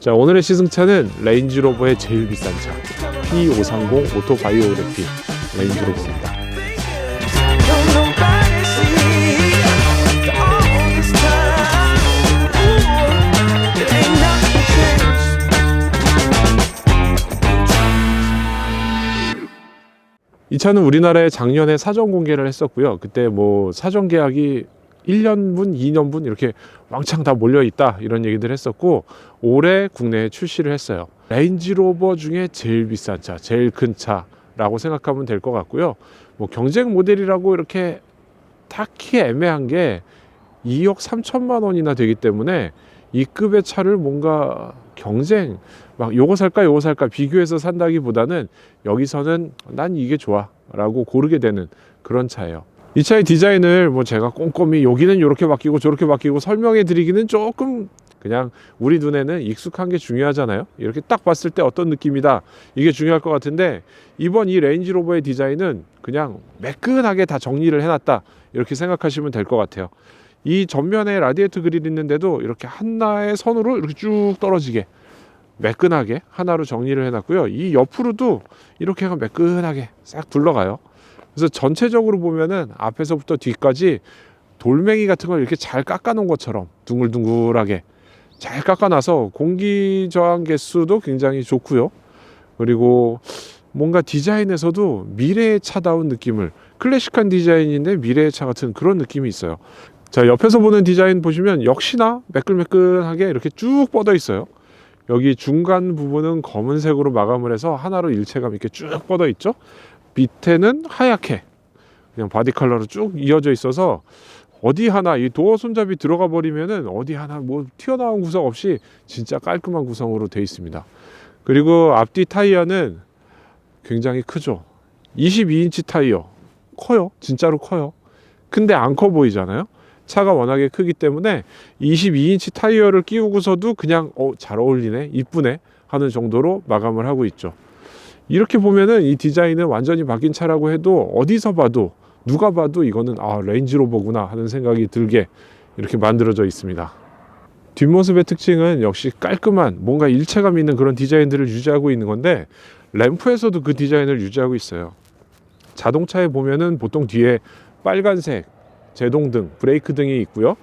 자 오늘의 시승차는 레인지로버의 제일 비싼 차 P530 오토바이오그래피 레인지로버입니다. 이 차는 우리나라에 작년에 사전 공개를 했었고요 그때 뭐 사전 계약이 1년분, 2년분 이렇게 왕창 다 몰려 있다 이런 얘기들 했었고 올해 국내에 출시를 했어요. 레인지로버 중에 제일 비싼 차, 제일 큰 차라고 생각하면 될 것 같고요. 뭐 경쟁 모델이라고 이렇게 딱히 애매한 게 2억 3천만 원이나 되기 때문에 이 급의 차를 뭔가 경쟁 막 요거 살까 요거 살까 비교해서 산다기보다는 여기서는 난 이게 좋아라고 고르게 되는 그런 차예요. 이 차의 디자인을 뭐 제가 꼼꼼히 여기는 이렇게 바뀌고 저렇게 바뀌고 설명해 드리기는 조금 그냥 우리 눈에는 익숙한 게 중요하잖아요. 이렇게 딱 봤을 때 어떤 느낌이다. 이게 중요할 것 같은데 이번 이 레인지로버의 디자인은 그냥 매끈하게 다 정리를 해놨다. 이렇게 생각하시면 될 것 같아요. 이 전면에 라디에이터 그릴 있는데도 이렇게 하나의 선으로 이렇게 쭉 떨어지게 매끈하게 하나로 정리를 해놨고요. 이 옆으로도 이렇게 매끈하게 싹 둘러가요. 그래서 전체적으로 보면은 앞에서부터 뒤까지 돌멩이 같은 걸 이렇게 잘 깎아 놓은 것처럼 둥글둥글하게 잘 깎아 놔서 공기 저항 개수도 굉장히 좋고요. 그리고 뭔가 디자인에서도 미래의 차다운 느낌을 클래식한 디자인인데 미래의 차 같은 그런 느낌이 있어요. 자 옆에서 보는 디자인 보시면 역시나 매끈매끈하게 이렇게 쭉 뻗어 있어요. 여기 중간 부분은 검은색으로 마감을 해서 하나로 일체감 있게 쭉 뻗어 있죠. 밑에는 하얗게 그냥 바디 컬러로 쭉 이어져 있어서 어디 하나 이 도어 손잡이 들어가 버리면은 어디 하나 뭐 튀어나온 구성 없이 진짜 깔끔한 구성으로 돼 있습니다. 그리고 앞뒤 타이어는 굉장히 크죠. 22인치 타이어 커요. 진짜로 커요. 근데 안 커 보이잖아요. 차가 워낙에 크기 때문에 22인치 타이어를 끼우고서도 그냥 어, 잘 어울리네, 이쁘네 하는 정도로 마감을 하고 있죠. 이렇게 보면은 이 디자인은 완전히 바뀐 차라고 해도 어디서 봐도 누가 봐도 이거는 아 레인지로버구나 하는 생각이 들게 이렇게 만들어져 있습니다. 뒷모습의 특징은 역시 깔끔한 뭔가 일체감 있는 그런 디자인들을 유지하고 있는 건데 램프에서도 그 디자인을 유지하고 있어요. 자동차에 보면은 보통 뒤에 빨간색 제동등, 브레이크 등이 있고요.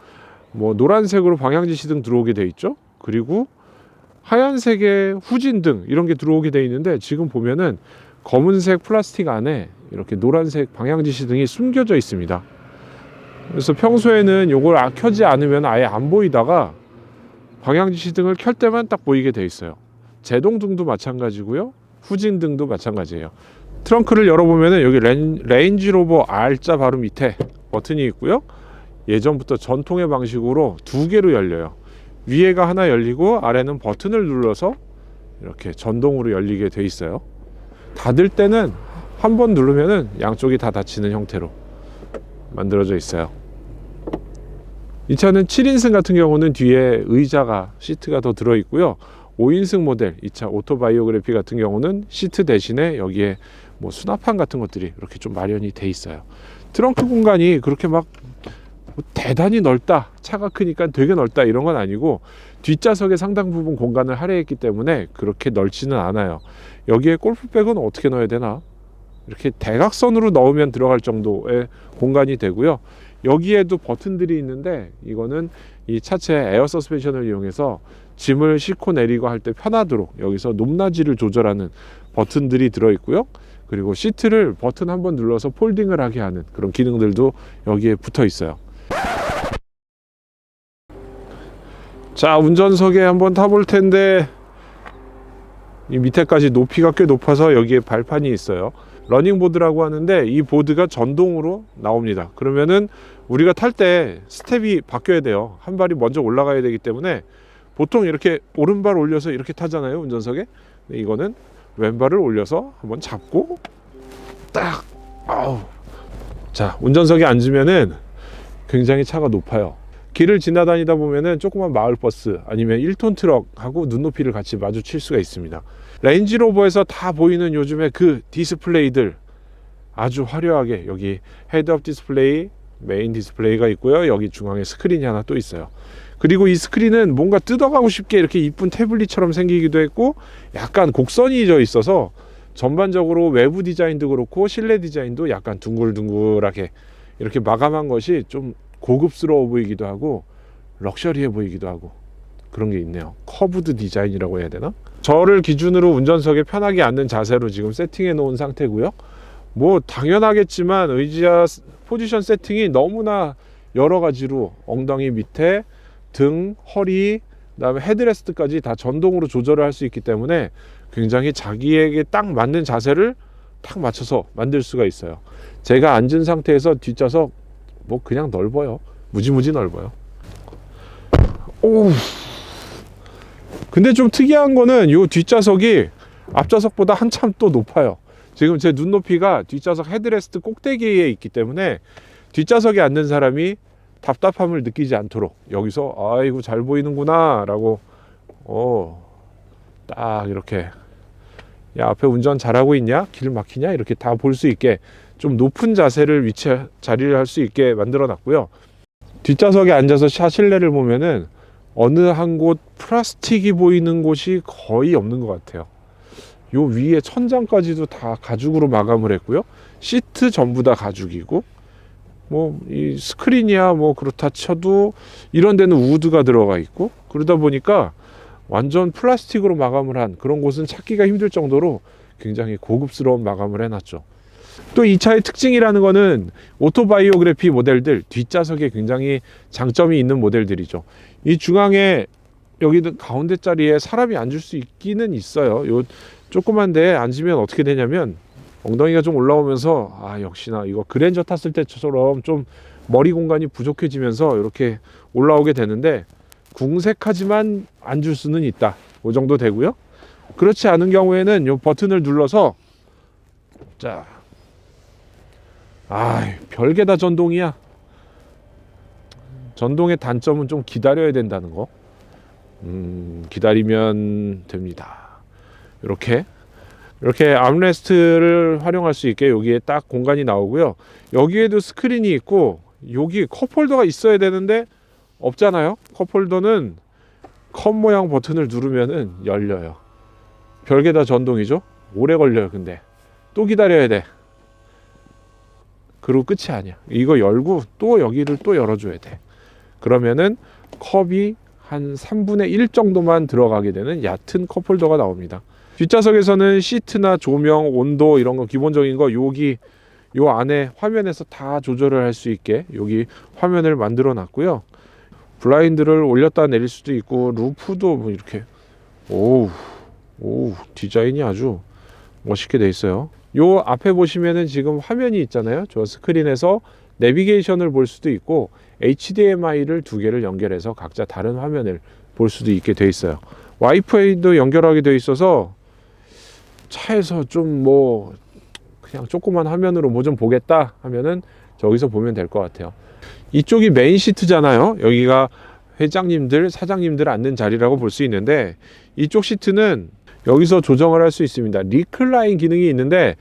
뭐 노란색으로 방향지시등 들어오게 돼 있죠. 그리고 하얀색의 후진 등 이런 게 들어오게 돼 있는데 지금 보면은 검은색 플라스틱 안에 이렇게 노란색 방향지시 등이 숨겨져 있습니다. 그래서 평소에는 요걸 아- 켜지 않으면 아예 안 보이다가 방향지시 등을 켤 때만 딱 보이게 돼 있어요. 제동등도 마찬가지고요. 후진등도 마찬가지예요. 트렁크를 열어보면은 여기 렌, 레인지로버 R자 바로 밑에 버튼이 있고요. 예전부터 전통의 방식으로 두 개로 열려요. 위에가 하나 열리고 아래는 버튼을 눌러서 이렇게 전동으로 열리게 돼 있어요. 닫을 때는 한 번 누르면은 양쪽이 다 닫히는 형태로 만들어져 있어요. 이 차는 7인승 같은 경우는 뒤에 의자가 시트가 더 들어 있고요. 5인승 모델 이 차 오토바이오그래피 같은 경우는 시트 대신에 여기에 뭐 수납판 같은 것들이 이렇게 좀 마련이 돼 있어요. 트렁크 공간이 그렇게 막 뭐 대단히 넓다, 차가 크니까 되게 넓다 이런 건 아니고 뒷좌석의 상당 부분 공간을 할애했기 때문에 그렇게 넓지는 않아요. 여기에 골프백은 어떻게 넣어야 되나? 이렇게 대각선으로 넣으면 들어갈 정도의 공간이 되고요. 여기에도 버튼들이 있는데 이거는 이 차체 에어 서스펜션을 이용해서 짐을 싣고 내리고 할 때 편하도록 여기서 높낮이를 조절하는 버튼들이 들어 있고요. 그리고 시트를 버튼 한 번 눌러서 폴딩을 하게 하는 그런 기능들도 여기에 붙어 있어요. 자, 운전석에 한번 타볼 텐데 이 밑에까지 높이가 꽤 높아서 여기에 발판이 있어요. 러닝보드라고 하는데 이 보드가 전동으로 나옵니다. 그러면은 우리가 탈 때 스텝이 바뀌어야 돼요. 한 발이 먼저 올라가야 되기 때문에 보통 이렇게 오른발 올려서 이렇게 타잖아요. 운전석에. 이거는 왼발을 올려서 한번 잡고 딱 아우. 자, 운전석에 앉으면은 굉장히 차가 높아요. 길을 지나다니다 보면은 조그만 마을 버스 아니면 1톤 트럭하고 눈높이를 같이 마주칠 수가 있습니다. 레인지로버에서 다 보이는 요즘에 그 디스플레이들 아주 화려하게 여기 헤드업 디스플레이, 메인 디스플레이가 있고요. 여기 중앙에 스크린이 하나 또 있어요. 그리고 이 스크린은 뭔가 뜯어가고 싶게 이렇게 이쁜 태블릿처럼 생기기도 했고 약간 곡선이 져 있어서 전반적으로 외부 디자인도 그렇고 실내 디자인도 약간 둥글둥글하게 이렇게 마감한 것이 좀 고급스러워 보이기도 하고 럭셔리해 보이기도 하고 그런 게 있네요. 커브드 디자인이라고 해야 되나? 저를 기준으로 운전석에 편하게 앉는 자세로 지금 세팅해 놓은 상태고요. 뭐 당연하겠지만 의지아 포지션 세팅이 너무나 여러 가지로 엉덩이 밑에 등, 허리, 그다음에 헤드레스트까지 다 전동으로 조절을 할 수 있기 때문에 굉장히 자기에게 딱 맞는 자세를 딱 맞춰서 만들 수가 있어요. 제가 앉은 상태에서 뒷좌석 뭐 그냥 넓어요. 무지무지 넓어요. 오. 근데 좀 특이한 거는 요 뒷좌석이 앞좌석보다 한참 또 높아요. 지금 제 눈높이가 뒷좌석 헤드레스트 꼭대기에 있기 때문에 뒷좌석에 앉는 사람이 답답함을 느끼지 않도록 여기서 아이고 잘 보이는구나 라고 어 딱 이렇게 야 앞에 운전 잘하고 있냐? 길 막히냐? 이렇게 다 볼 수 있게 좀 높은 자세를 위치 자리를 할 수 있게 만들어 놨고요. 뒷좌석에 앉아서 차 실내를 보면은 어느 한 곳 플라스틱이 보이는 곳이 거의 없는 것 같아요. 요 위에 천장까지도 다 가죽으로 마감을 했고요. 시트 전부 다 가죽이고 뭐 이 스크린이야 뭐 그렇다 쳐도 이런 데는 우드가 들어가 있고 그러다 보니까 완전 플라스틱으로 마감을 한 그런 곳은 찾기가 힘들 정도로 굉장히 고급스러운 마감을 해놨죠. 또 이 차의 특징이라는 거는 오토바이오그래피 모델들 뒷좌석에 굉장히 장점이 있는 모델들이죠. 이 중앙에 여기 가운데 자리에 사람이 앉을 수 있기는 있어요. 요 조그만 데에 앉으면 어떻게 되냐면 엉덩이가 좀 올라오면서 아 역시나 이거 그랜저 탔을 때처럼 좀 머리 공간이 부족해지면서 이렇게 올라오게 되는데 궁색하지만 앉을 수는 있다. 그 정도 되고요. 그렇지 않은 경우에는 이 버튼을 눌러서 자, 아 별게 다 전동이야. 전동의 단점은 좀 기다려야 된다는 거. 음, 기다리면 됩니다. 이렇게 이렇게 암레스트를 활용할 수 있게 여기에 딱 공간이 나오고요. 여기에도 스크린이 있고 여기 컵홀더가 있어야 되는데 없잖아요. 컵홀더는 컵 모양 버튼을 누르면은 열려요. 별게 다 전동이죠. 오래 걸려요. 근데 또 기다려야 돼. 그리고 끝이 아니야. 이거 열고 또 여기를 또 열어줘야 돼. 그러면은 컵이 한 3분의 1 정도만 들어가게 되는 얕은 컵홀더가 나옵니다. 뒷좌석에서는 시트나 조명, 온도 이런 거 기본적인 거 여기 요 안에 화면에서 다 조절을 할 수 있게 여기 화면을 만들어 놨고요. 블라인드를 올렸다 내릴 수도 있고 루프도 뭐 이렇게 오우 오우 디자인이 아주 멋있게 돼 있어요. 요 앞에 보시면은 지금 화면이 있잖아요. 저 스크린에서 내비게이션을 볼 수도 있고 HDMI를 두 개를 연결해서 각자 다른 화면을 볼 수도 있게 돼 있어요. 와이파이도 연결하게 돼 있어서 차에서 좀 뭐 그냥 조그만 화면으로 뭐 좀 보겠다 하면은 저기서 보면 될 것 같아요. 이쪽이 메인 시트잖아요. 여기가 회장님들, 사장님들 앉는 자리라고 볼 수 있는데 이쪽 시트는 여기서 조정을 할 수 있습니다. 리클라인 기능이 있는데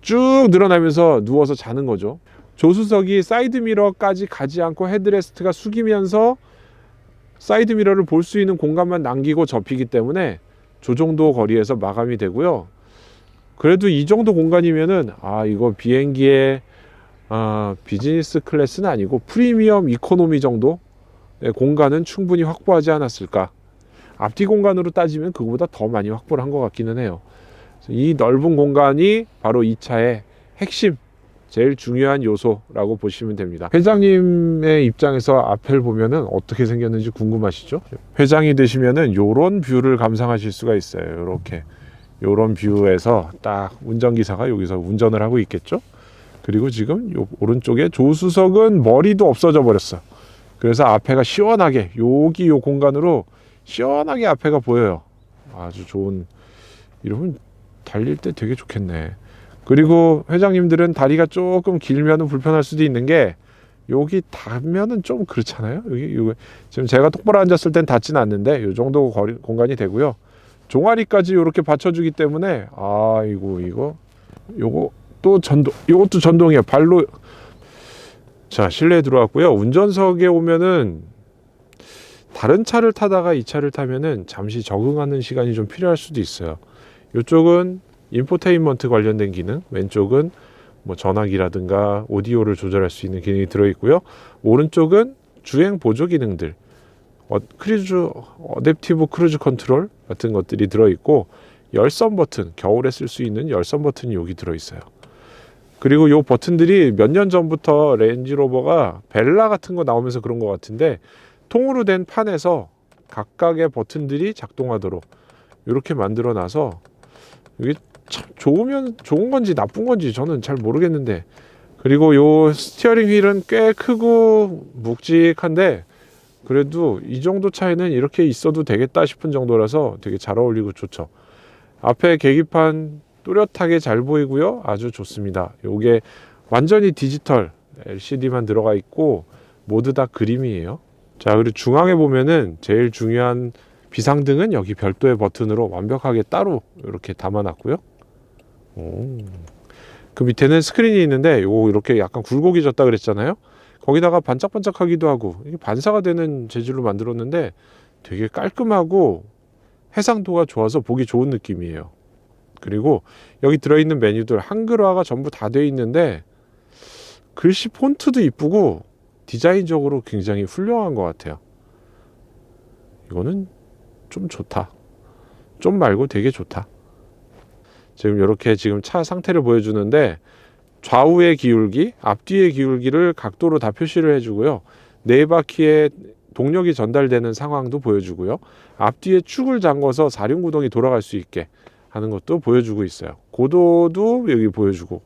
쭉 늘어나면서 누워서 자는 거죠. 조수석이 사이드 미러까지 가지 않고 헤드레스트가 숙이면서 사이드 미러를 볼 수 있는 공간만 남기고 접히기 때문에 저 정도 거리에서 마감이 되고요. 그래도 이 정도 공간이면은 아 이거 비행기의 아, 비즈니스 클래스는 아니고 프리미엄 이코노미 정도 의 공간은 충분히 확보하지 않았을까. 앞뒤 공간으로 따지면 그거보다 더 많이 확보를 한 것 같기는 해요. 이 넓은 공간이 바로 이 차의 핵심, 제일 중요한 요소라고 보시면 됩니다. 회장님의 입장에서 앞을 보면은 어떻게 생겼는지 궁금하시죠? 회장이 되시면은 요런 뷰를 감상하실 수가 있어요. 요렇게. 요런 뷰에서 딱 운전기사가 여기서 운전을 하고 있겠죠? 그리고 지금 요 오른쪽에 조수석은 머리도 없어져 버렸어. 그래서 앞에가 시원하게 여기 요 공간으로 시원하게 앞에가 보여요. 아주 좋은 이러면 달릴 때 되게 좋겠네. 그리고 회장님들은 다리가 조금 길면은 불편할 수도 있는 게 여기 닿으면은 좀 그렇잖아요. 여기 요 지금 제가 똑바로 앉았을 땐 닿지는 않는데 요 정도 거리, 공간이 되고요. 종아리까지 이렇게 받쳐주기 때문에 아이고 이거 요거 또 전동 요것도 전동이에요. 발로 자 실내에 들어왔고요. 운전석에 오면은 다른 차를 타다가 이 차를 타면은 잠시 적응하는 시간이 좀 필요할 수도 있어요. 이쪽은 인포테인먼트 관련된 기능, 왼쪽은 뭐 전화기라든가 오디오를 조절할 수 있는 기능이 들어 있고요. 오른쪽은 주행 보조 기능들, 어, 크루즈 어댑티브 크루즈 컨트롤 같은 것들이 들어 있고 열선 버튼, 겨울에 쓸 수 있는 열선 버튼이 여기 들어 있어요. 그리고 요 버튼들이 몇 년 전부터 렌지로버가 벨라 같은 거 나오면서 그런 것 같은데 통으로 된 판에서 각각의 버튼들이 작동하도록 이렇게 만들어 놔서 이게 참 좋으면 좋은 건지 나쁜 건지 저는 잘 모르겠는데 그리고 요 스티어링 휠은 꽤 크고 묵직한데 그래도 이 정도 차이는 이렇게 있어도 되겠다 싶은 정도라서 되게 잘 어울리고 좋죠. 앞에 계기판 또렷하게 잘 보이고요. 아주 좋습니다. 요게 완전히 디지털 LCD만 들어가 있고 모두 다 그림이에요. 자, 그리고 중앙에 보면은 제일 중요한 비상등은 여기 별도의 버튼으로 완벽하게 따로 이렇게 담아놨고요. 오. 그 밑에는 스크린이 있는데 요거 이렇게 약간 굴곡이 졌다 그랬잖아요. 거기다가 반짝반짝하기도 하고 이게 반사가 되는 재질로 만들었는데 되게 깔끔하고 해상도가 좋아서 보기 좋은 느낌이에요. 그리고 여기 들어있는 메뉴들 한글화가 전부 다 되어 있는데 글씨 폰트도 이쁘고 디자인적으로 굉장히 훌륭한 것 같아요. 이거는 좀 좋다. 좀 말고 되게 좋다. 지금 이렇게 지금 차 상태를 보여주는데 좌우의 기울기, 앞뒤의 기울기를 각도로 다 표시를 해주고요. 네 바퀴에 동력이 전달되는 상황도 보여주고요. 앞뒤에 축을 잠궈서 사륜구동이 돌아갈 수 있게 하는 것도 보여주고 있어요. 고도도 여기 보여주고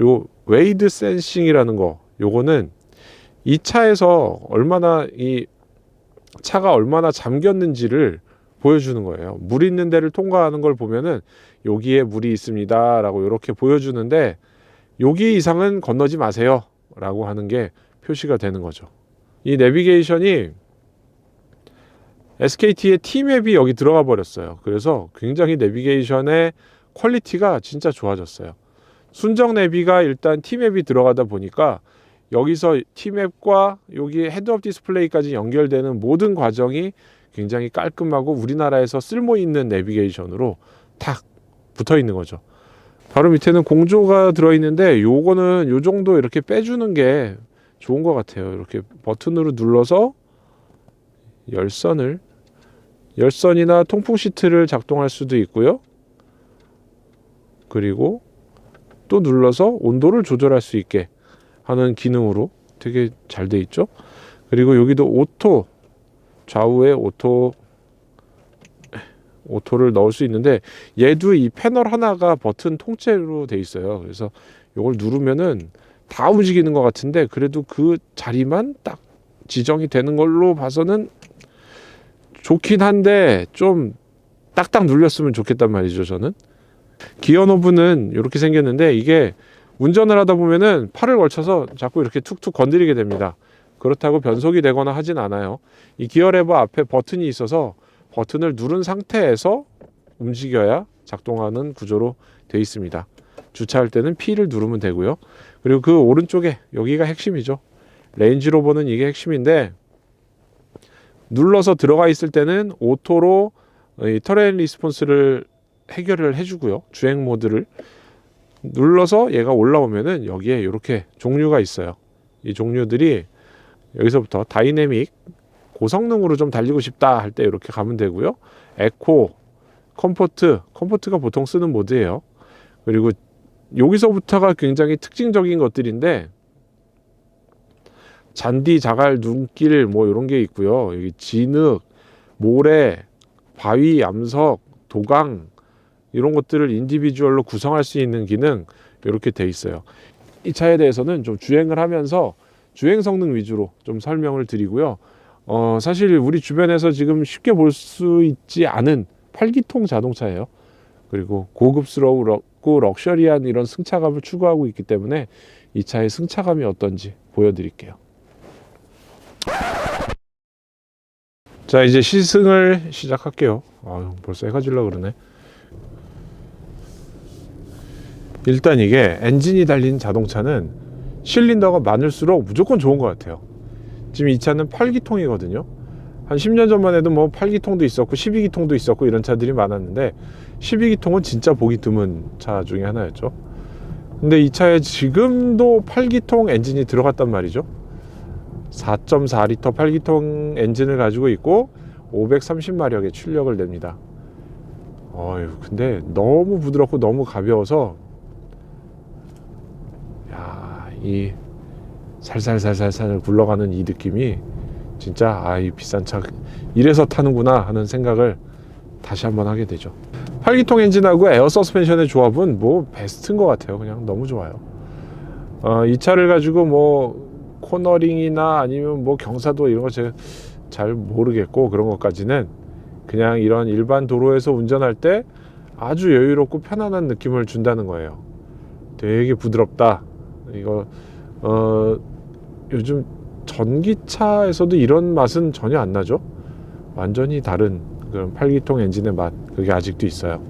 요 웨이드 센싱이라는 거 요거는 이 차에서 얼마나 이 차가 얼마나 잠겼는지를 보여주는 거예요. 물 있는 데를 통과하는 걸 보면은 여기에 물이 있습니다라고 이렇게 보여주는데 여기 이상은 건너지 마세요라고 하는 게 표시가 되는 거죠. 이 내비게이션이 SKT의 T맵이 여기 들어가 버렸어요. 그래서 굉장히 내비게이션의 퀄리티가 진짜 좋아졌어요. 순정 내비가 일단 T맵이 들어가다 보니까 여기서 T맵과 여기 헤드업 디스플레이까지 연결되는 모든 과정이 굉장히 깔끔하고 우리나라에서 쓸모 있는 내비게이션으로 탁 붙어 있는 거죠. 바로 밑에는 공조가 들어 있는데 요거는 요 정도 이렇게 빼주는 게 좋은 것 같아요. 이렇게 버튼으로 눌러서 열선을 열선이나 통풍 시트를 작동할 수도 있고요. 그리고 또 눌러서 온도를 조절할 수 있게 하는 기능으로 되게 잘 돼 있죠. 그리고 여기도 오토 좌우에 오토 오토를 넣을 수 있는데 얘도 이 패널 하나가 버튼 통째로 돼 있어요. 그래서 이걸 누르면은 다 움직이는 것 같은데 그래도 그 자리만 딱 지정이 되는 걸로 봐서는 좋긴 한데 좀 딱딱 눌렸으면 좋겠단 말이죠. 저는 기어 노브는 이렇게 생겼는데 이게 운전을 하다 보면은 팔을 걸쳐서 자꾸 이렇게 툭툭 건드리게 됩니다. 그렇다고 변속이 되거나 하진 않아요. 이 기어 레버 앞에 버튼이 있어서 버튼을 누른 상태에서 움직여야 작동하는 구조로 되어 있습니다. 주차할 때는 P를 누르면 되고요. 그리고 그 오른쪽에 여기가 핵심이죠. 레인지로버는 이게 핵심인데 눌러서 들어가 있을 때는 오토로 이 터레인 리스폰스를 해결을 해주고요. 주행 모드를 눌러서 얘가 올라오면은 여기에 이렇게 종류가 있어요. 이 종류들이 여기서부터 다이내믹 고성능으로 좀 달리고 싶다 할 때 이렇게 가면 되고요. 에코, 컴포트, 컴포트가 보통 쓰는 모드예요. 그리고 여기서부터가 굉장히 특징적인 것들인데 잔디, 자갈, 눈길 뭐 이런 게 있고요. 여기 진흙, 모래, 바위, 암석, 도강 이런 것들을 인디비주얼로 구성할 수 있는 기능 이렇게 돼 있어요. 이 차에 대해서는 좀 주행을 하면서 주행 성능 위주로 좀 설명을 드리고요. 어, 사실 우리 주변에서 지금 쉽게 볼 수 있지 않은 팔기통 자동차예요. 그리고 고급스러우고 럭셔리한 이런 승차감을 추구하고 있기 때문에 이 차의 승차감이 어떤지 보여드릴게요. 자 이제 시승을 시작할게요. 아유 벌써 해가 질라 그러네. 일단 이게 엔진이 달린 자동차는 실린더가 많을수록 무조건 좋은 것 같아요. 지금 이 차는 8기통이거든요. 한 10년 전만 해도 뭐 8기통도 있었고 12기통도 있었고 이런 차들이 많았는데 12기통은 진짜 보기 드문 차 중에 하나였죠. 근데 이 차에 지금도 8기통 엔진이 들어갔단 말이죠. 4.4리터 8기통 엔진을 가지고 있고 530마력의 출력을 냅니다. 어휴, 근데 너무 부드럽고 너무 가벼워서 야, 이 살살살살살 굴러가는 이 느낌이 진짜 아, 이 비싼 차 이래서 타는구나 하는 생각을 다시 한번 하게 되죠. 8기통 엔진하고 에어 서스펜션의 조합은 뭐 베스트인 것 같아요. 그냥 너무 좋아요. 어, 이 차를 가지고 뭐 코너링이나 아니면 뭐 경사도 이런 거 제가 잘 모르겠고 그런 것까지는 그냥 이런 일반 도로에서 운전할 때 아주 여유롭고 편안한 느낌을 준다는 거예요. 되게 부드럽다. 이거 어 요즘 전기차에서도 이런 맛은 전혀 안 나죠. 완전히 다른 그런 8기통 엔진의 맛 그게 아직도 있어요.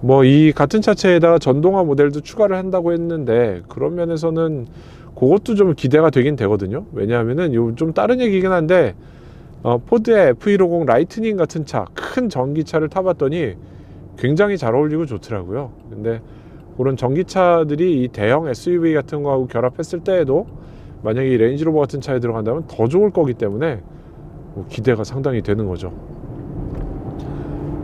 뭐 이 같은 차체에다가 전동화 모델도 추가를 한다고 했는데 그런 면에서는 그것도 좀 기대가 되긴 되거든요. 왜냐하면은 요좀 다른 얘기긴 한데 어, 포드의 F150 라이트닝 같은 차, 큰 전기차를 타봤더니 굉장히 잘 어울리고 좋더라고요. 근데 그런 전기차들이 이 대형 SUV 같은 거하고 결합했을 때에도 만약에 이 레인지로버 같은 차에 들어간다면 더 좋을 거기 때문에 뭐 기대가 상당히 되는 거죠.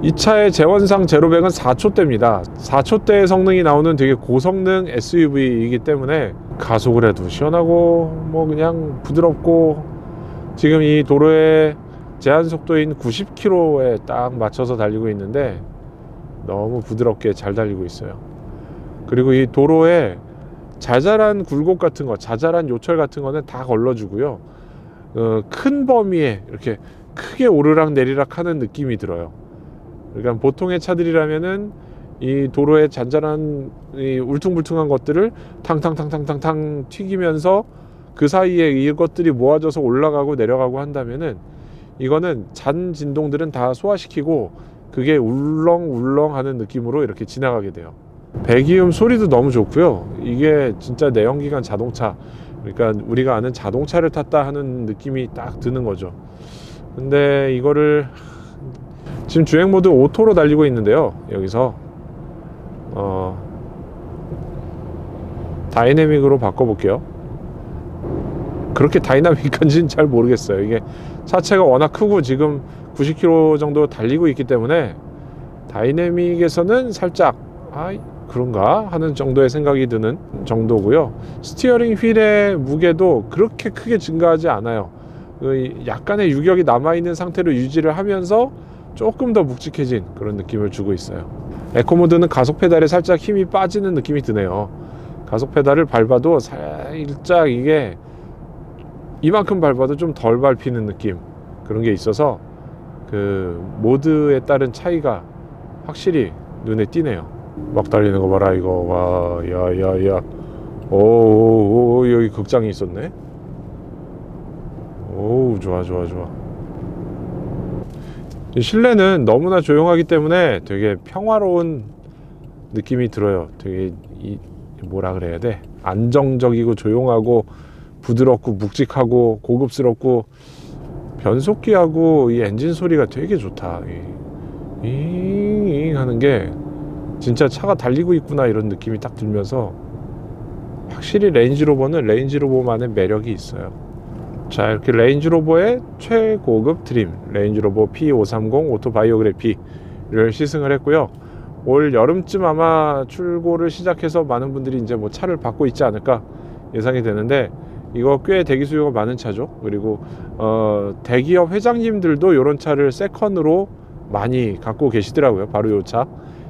이 차의 제원상 제로백은 4초대입니다. 4초대의 성능이 나오는 되게 고성능 SUV이기 때문에 가속을 해도 시원하고 뭐 그냥 부드럽고 지금 이 도로의 제한 속도인 90km에 딱 맞춰서 달리고 있는데 너무 부드럽게 잘 달리고 있어요. 그리고 이 도로에 자잘한 굴곡 같은 거, 자잘한 요철 같은 거는 다 걸러주고요. 어, 큰 범위에 이렇게 크게 오르락 내리락 하는 느낌이 들어요. 그러니까 보통의 차들이라면은 이 도로에 잔잔한 이 울퉁불퉁한 것들을 탕탕탕탕탕탕 튀기면서 그 사이에 이것들이 모아져서 올라가고 내려가고 한다면은 이거는 잔 진동들은 다 소화시키고 그게 울렁울렁 하는 느낌으로 이렇게 지나가게 돼요. 배기음 소리도 너무 좋고요. 이게 진짜 내연기관 자동차. 그러니까 우리가 아는 자동차를 탔다 하는 느낌이 딱 드는 거죠. 근데 이거를 지금 주행 모드 오토로 달리고 있는데요. 여기서 어 다이내믹으로 바꿔볼게요. 그렇게 다이나믹한지는 잘 모르겠어요. 이게 차체가 워낙 크고 지금 90km 정도 달리고 있기 때문에 다이내믹에서는 살짝 아 그런가 하는 정도의 생각이 드는 정도고요. 스티어링 휠의 무게도 그렇게 크게 증가하지 않아요. 그 약간의 유격이 남아 있는 상태로 유지를 하면서 조금 더 묵직해진 그런 느낌을 주고 있어요. 에코 모드는 가속 페달에 살짝 힘이 빠지는 느낌이 드네요. 가속 페달을 밟아도 살짝 이게 이만큼 밟아도 좀 덜 밟히는 느낌 그런 게 있어서 그 모드에 따른 차이가 확실히 눈에 띄네요. 막 달리는 거 봐라 이거 와 야야야 오오오 여기 극장이 있었네. 오 좋아 좋아 좋아. 실내는 너무나 조용하기 때문에 되게 평화로운 느낌이 들어요. 되게 이 뭐라 그래야 돼? 안정적이고 조용하고 부드럽고 묵직하고 고급스럽고 변속기하고 이 엔진 소리가 되게 좋다. 이, 잉 하는 게 진짜 차가 달리고 있구나 이런 느낌이 딱 들면서 확실히 레인지로버는 레인지로버만의 매력이 있어요. 자 이렇게 레인지로버의 최고급 드림 레인지로버 P530 오토바이오그래피를 시승을 했고요. 올 여름쯤 아마 출고를 시작해서 많은 분들이 이제 뭐 차를 받고 있지 않을까 예상이 되는데 이거 꽤 대기 수요가 많은 차죠. 그리고 어, 대기업 회장님들도 이런 차를 세컨으로 많이 갖고 계시더라고요. 바로 이 차.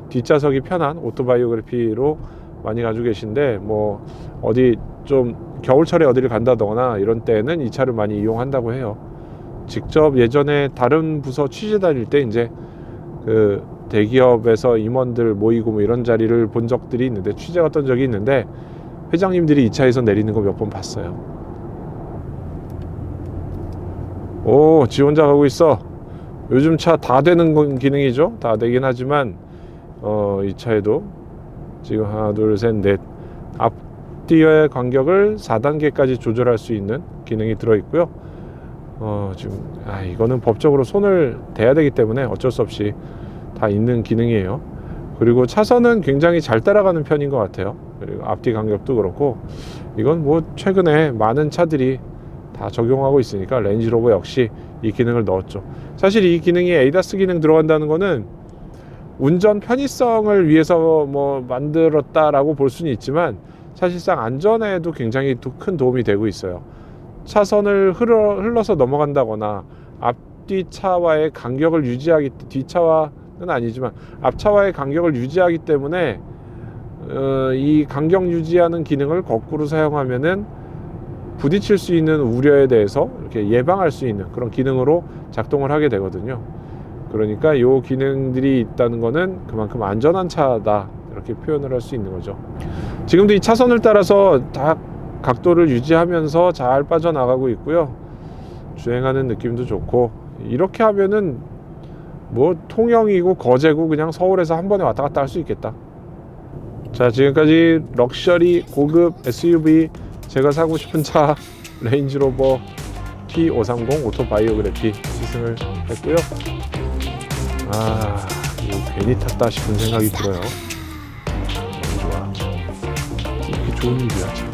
뒷좌석이 편한 오토바이오그래피로 많이 가지고 계신데 뭐 어디 좀 겨울철에 어디를 간다거나 이런 때는 이 차를 많이 이용한다고 해요. 직접 예전에 다른 부서 취재 다닐 때 이제 그 대기업에서 임원들 모이고 뭐 이런 자리를 본 적들이 있는데 취재 갔던 적이 있는데 회장님들이 이 차에서 내리는 거 몇 번 봤어요. 오, 지 혼자 가고 있어. 요즘 차 다 되는 건 기능이죠. 다 되긴 하지만 어, 이 차에도 지금 하나, 둘, 셋, 넷 앞 뒤의 간격을 4단계까지 조절할 수 있는 기능이 들어 있고요. 어, 지금 아, 이거는 법적으로 손을 대야 되기 때문에 어쩔 수 없이 다 있는 기능이에요. 그리고 차선은 굉장히 잘 따라가는 편인 것 같아요. 그리고 앞뒤 간격도 그렇고 이건 뭐 최근에 많은 차들이 다 적용하고 있으니까 렌지로버 역시 이 기능을 넣었죠. 사실 이 기능이 에이다스 기능 들어간다는 거는 운전 편의성을 위해서 뭐 만들었다라고 볼 수는 있지만 사실상 안전에도 굉장히 도- 큰 도움이 되고 있어요. 차선을 흘러, 흘러서 넘어간다거나 앞뒤 차와의 간격을 유지하기 뒤차와는 아니지만 앞차와의 간격을 유지하기 때문에 어, 이 간격 유지하는 기능을 거꾸로 사용하면은 부딪힐 수 있는 우려에 대해서 이렇게 예방할 수 있는 그런 기능으로 작동을 하게 되거든요. 그러니까 이 기능들이 있다는 거는 그만큼 안전한 차다 이렇게 표현을 할 수 있는 거죠. 지금도 이 차선을 따라서 다 각도를 유지하면서 잘 빠져나가고 있고요. 주행하는 느낌도 좋고 이렇게 하면은 뭐 통영이고 거제고 그냥 서울에서 한 번에 왔다 갔다 할 수 있겠다. 자 지금까지 럭셔리 고급 SUV 제가 사고 싶은 차 레인지로버 T530 오토바이오그래피 시승을 했고요. 아 이거 괜히 탔다 싶은 생각이 들어요. 너무